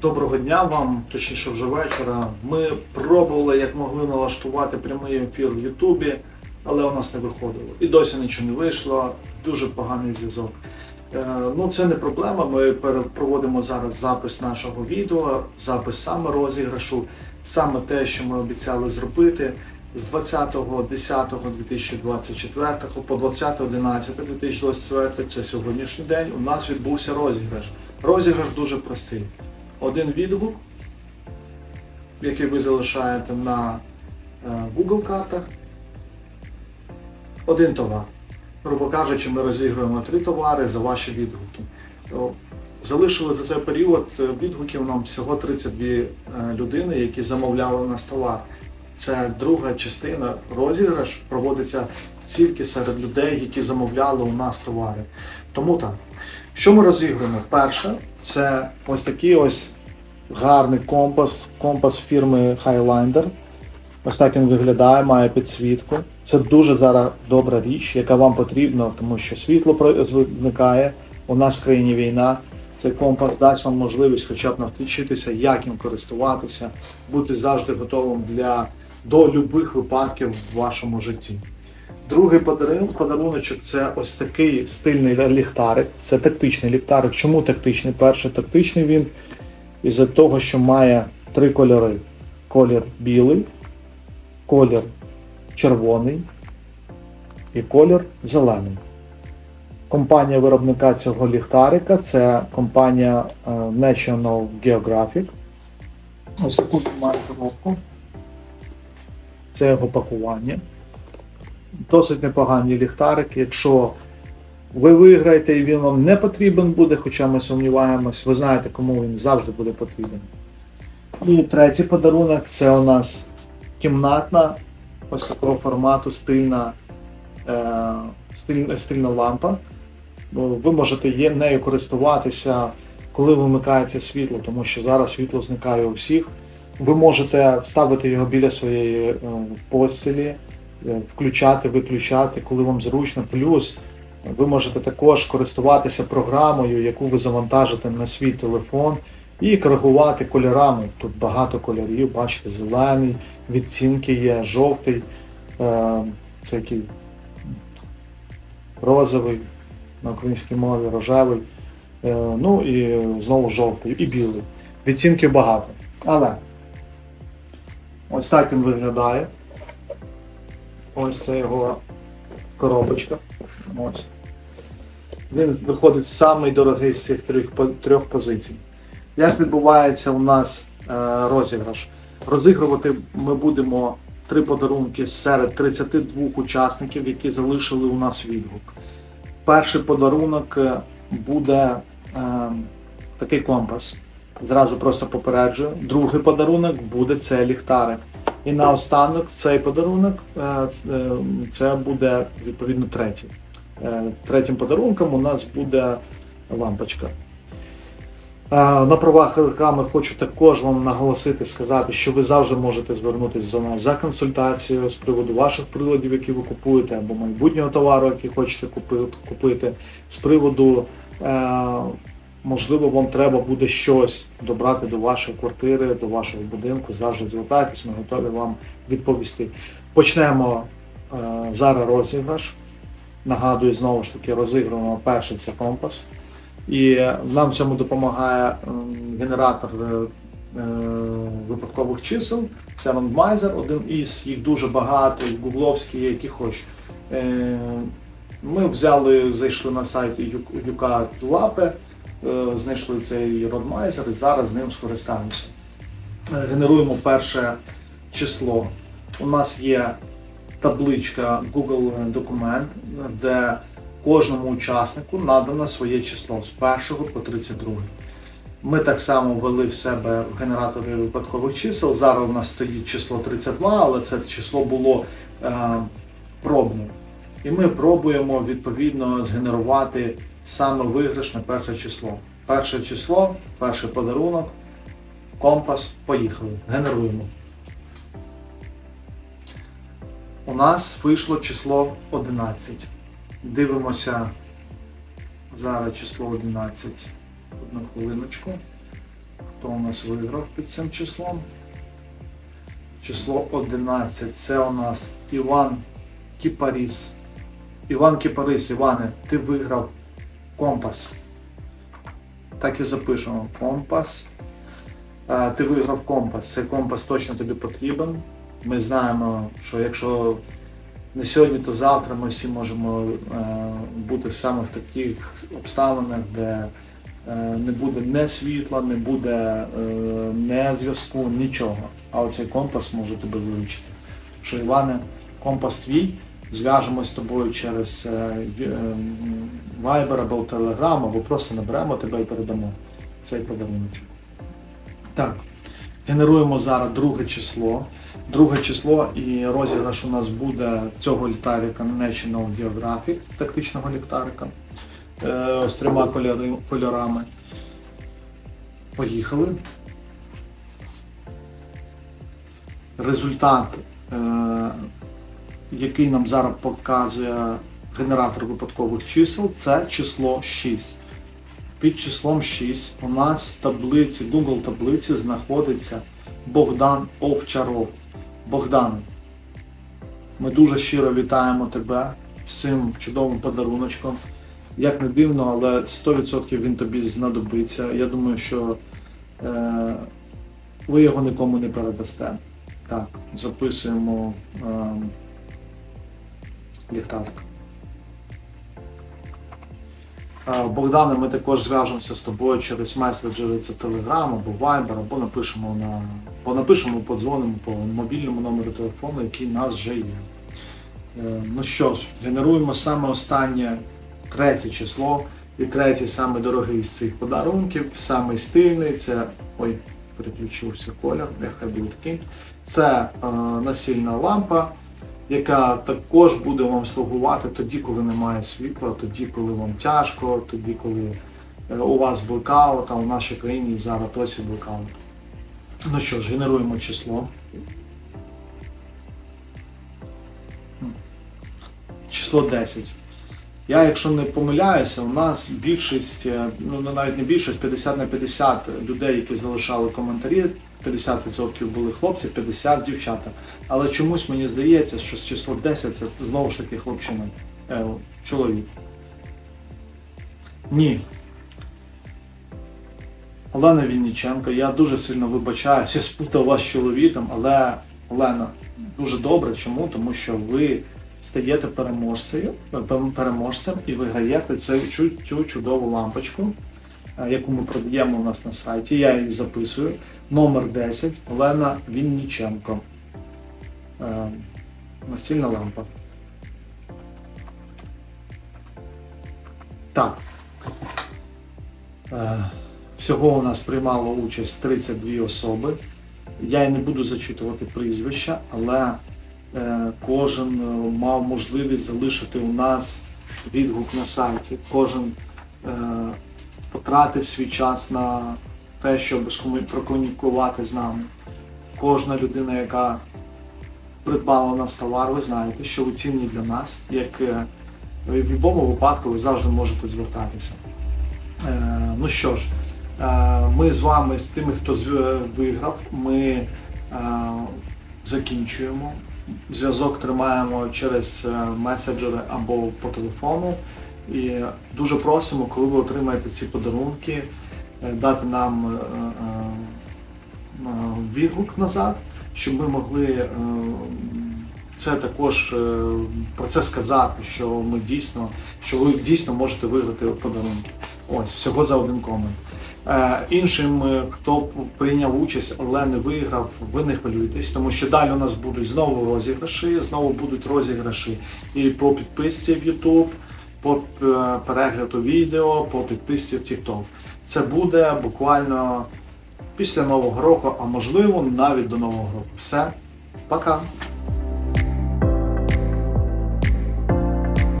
Доброго дня вам, точніше вже вечора. Ми пробували як могли налаштувати прямий ефір в Ютубі, але у нас не виходило. І досі нічого не вийшло, дуже поганий зв'язок. Е, Ну, це не проблема. Ми проводимо зараз запис нашого відео, запис саме розіграшу, саме те, що ми обіцяли зробити. З 20.10.2024 по 20.11.2024, це сьогоднішній день, у нас відбувся розіграш. Розіграш дуже простий. Один відгук, який ви залишаєте на е, Google картах. Один товар. Грубо кажучи, ми розігруємо три товари за ваші відгуки. Залишили за цей період е, відгуків нам всього 32 е, людини, які замовляли нас товар. Це друга частина розіграш проводиться тільки серед людей, які замовляли у нас товари. Тому так. Що ми розігруємо? Перше, це ось такий ось гарний компас, компас фірми Highlander. Ось так він виглядає, має підсвітку. Це дуже зараз добра річ, яка вам потрібна, тому що світло зникає. У нас в країні війна. Цей компас дасть вам можливість хоча б навчитися, як їм користуватися, бути завжди готовим для, до будь-яких випадків в вашому житті. Другий подарунок, це ось такий стильний ліхтарик. Це тактичний ліхтарик. Чому тактичний? Перший тактичний він із-за того, що має три кольори: колір білий, колір червоний і колір зелений. Компанія виробника цього ліхтарика це компанія е, National Geographic. Ось таку він має коробку. Це його пакування. Досить непогані ліхтарики. Якщо ви виграєте і він вам не потрібен буде, хоча ми сумніваємось, ви знаєте, кому він завжди буде потрібен. І третій подарунок це у нас кімнатна, ось такого формату стильна, е, стильна, стильна лампа. Ви можете нею користуватися, коли вимикається світло, тому що зараз світло зникає у всіх. Ви можете вставити його біля своєї е, постелі, е, включати, виключати, коли вам зручно. Плюс ви можете також користуватися програмою, яку ви завантажите на свій телефон, і коригувати кольорами. Тут багато кольорів, бачите, зелений, відцінки є, жовтий, е, це який розовий на українській мові, рожевий, е, ну і знову жовтий і білий. Відцінків багато. Але ось так він виглядає. Ось це його коробочка. Ось. Він виходить самий дорогий з цих трьох, трьох позицій. Як відбувається у нас е, розіграш? Розігрувати ми будемо три подарунки серед 32 учасників, які залишили у нас відгук. Перший подарунок е, буде е, такий компас. Зразу просто попереджую. Другий подарунок буде це ліхтарик. І наостанок цей подарунок е, е, це буде відповідно третій. Е, Третім подарунком у нас буде лампочка. На правах реклами хочу також вам наголосити, сказати, що ви завжди можете звернутися до нас за консультацією з приводу ваших приладів, які ви купуєте, або майбутнього товару, який хочете купити, з приводу, можливо, вам треба буде щось добрати до вашої квартири, до вашого будинку. Завжди звертайтесь, ми готові вам відповісти. Почнемо е, зараз розіграш. Нагадую, знову ж таки, розігруємо перший це компас. І нам в цьому допомагає генератор е, е, випадкових чисел. Це рандмайзер, один із їх дуже багато, і гугловські, які хоч. Е, Ми взяли, зайшли на сайт UK Лапе, знайшли цей рандмайзер і зараз з ним скористаємося. Е, Генеруємо перше число. У нас є табличка Google документ, де кожному учаснику надано своє число з 1 по 32. Ми так само ввели в себе в генераторі випадкових чисел. Зараз у нас стоїть число 32, але це число було е, пробне. І ми пробуємо відповідно згенерувати саме виграшне перше число. Перше число, перший подарунок, компас, поїхали. Генеруємо. У нас вийшло число 11. Дивимося зараз число 11. Одну хвилиночку. Хто у нас виграв під цим числом? Число 11. Це у нас Іван Кіпаріс. Іван Кіпарис, Іване, ти виграв компас. Так і запишемо. Компас. Ти виграв компас. Цей компас точно тобі потрібен. Ми знаємо, що якщо не сьогодні, то завтра ми всі можемо е, бути саме в таких обставинах, де е, не буде не світла, не буде не зв'язку, нічого. А оцей компас може тебе виручити. Що, Іване, компас твій, зв'яжемось з тобою через е, е, Viber або Telegram, або просто наберемо тебе і передамо цей подарунок. Так, генеруємо зараз друге число. Друге число і розіграш у нас буде цього ліхтарика National Geographic, тактичного ліхтарика е, з трьома кольорами. Поїхали. Результат, який нам зараз показує генератор випадкових чисел, це число 6. Під числом 6 у нас в таблиці, Google таблиці знаходиться Богдан Овчаров. Богдан, ми дуже щиро вітаємо тебе з цим чудовим подаруночком. Як не дивно, але 100% він тобі знадобиться. Я думаю, що е, ви його нікому не передасте. Так, записуємо е, ліхтарик. Е, Богдане, ми також зв'яжемося з тобою через меседжери, це Telegram або Viber, або напишемо на або напишемо, подзвонимо по мобільному номеру телефону, який у нас вже є. Е, Ну що ж, генеруємо саме останнє третє число. І третій саме дорогий з цих подарунків, самий стильний, це. Ой, переключився колір, нехай буде такий. Це е, насильна лампа, яка також буде вам слугувати тоді, коли немає світла, тоді, коли вам тяжко, тоді, коли е, у вас блекаут, а у нашій країні зараз досі блекаут. Ну що ж, генеруємо число. Число 10. Я, якщо не помиляюся, у нас більшість, е, ну, навіть не більшість, 50 на 50 людей, які залишали коментарі, 50% були хлопці, 50 дівчата. Але чомусь мені здається, що з число 10 це знову ж таки хлопчина, е, чоловік. Ні. Олена Вінніченко, я дуже сильно вибачаюся, спутав вас з чоловіком, але Олена, дуже добре. Чому? Тому що ви стаєте переможцею, переможцем і виграєте цю, цю, чудову лампочку, яку ми продаємо у нас на сайті. Я її записую. Номер 10 Олена Вінніченко. Е, Настільна лампа. Так. Е, Всього у нас приймало участь 32 особи. Я і не буду зачитувати прізвища, але е, кожен е, мав можливість залишити у нас відгук на сайті. Кожен е, потратив свій час на те, щоб прокомунікувати з нами. Кожна людина, яка придбала нас товар, ви знаєте, що ви цінні для нас, як е, в будь-якому випадку ви завжди можете звертатися. Е, ну що ж, е, ми з вами, з тими, хто виграв, ми закінчуємо. Зв'язок тримаємо через меседжери або по телефону. І дуже просимо, коли ви отримаєте ці подарунки, е, дати нам е, е, відгук назад, щоб ми могли це також про це сказати, що ми дійсно, що ви дійсно можете виграти подарунки. Ось, всього за один комент. Іншим, хто прийняв участь, але не виграв, ви не хвилюйтесь, тому що далі у нас будуть знову розіграші, знову будуть розіграші і по підписці в YouTube, по е, перегляду відео, по підписці в TikTok. Це буде буквально після Нового року, а можливо навіть до Нового року. Все, пока!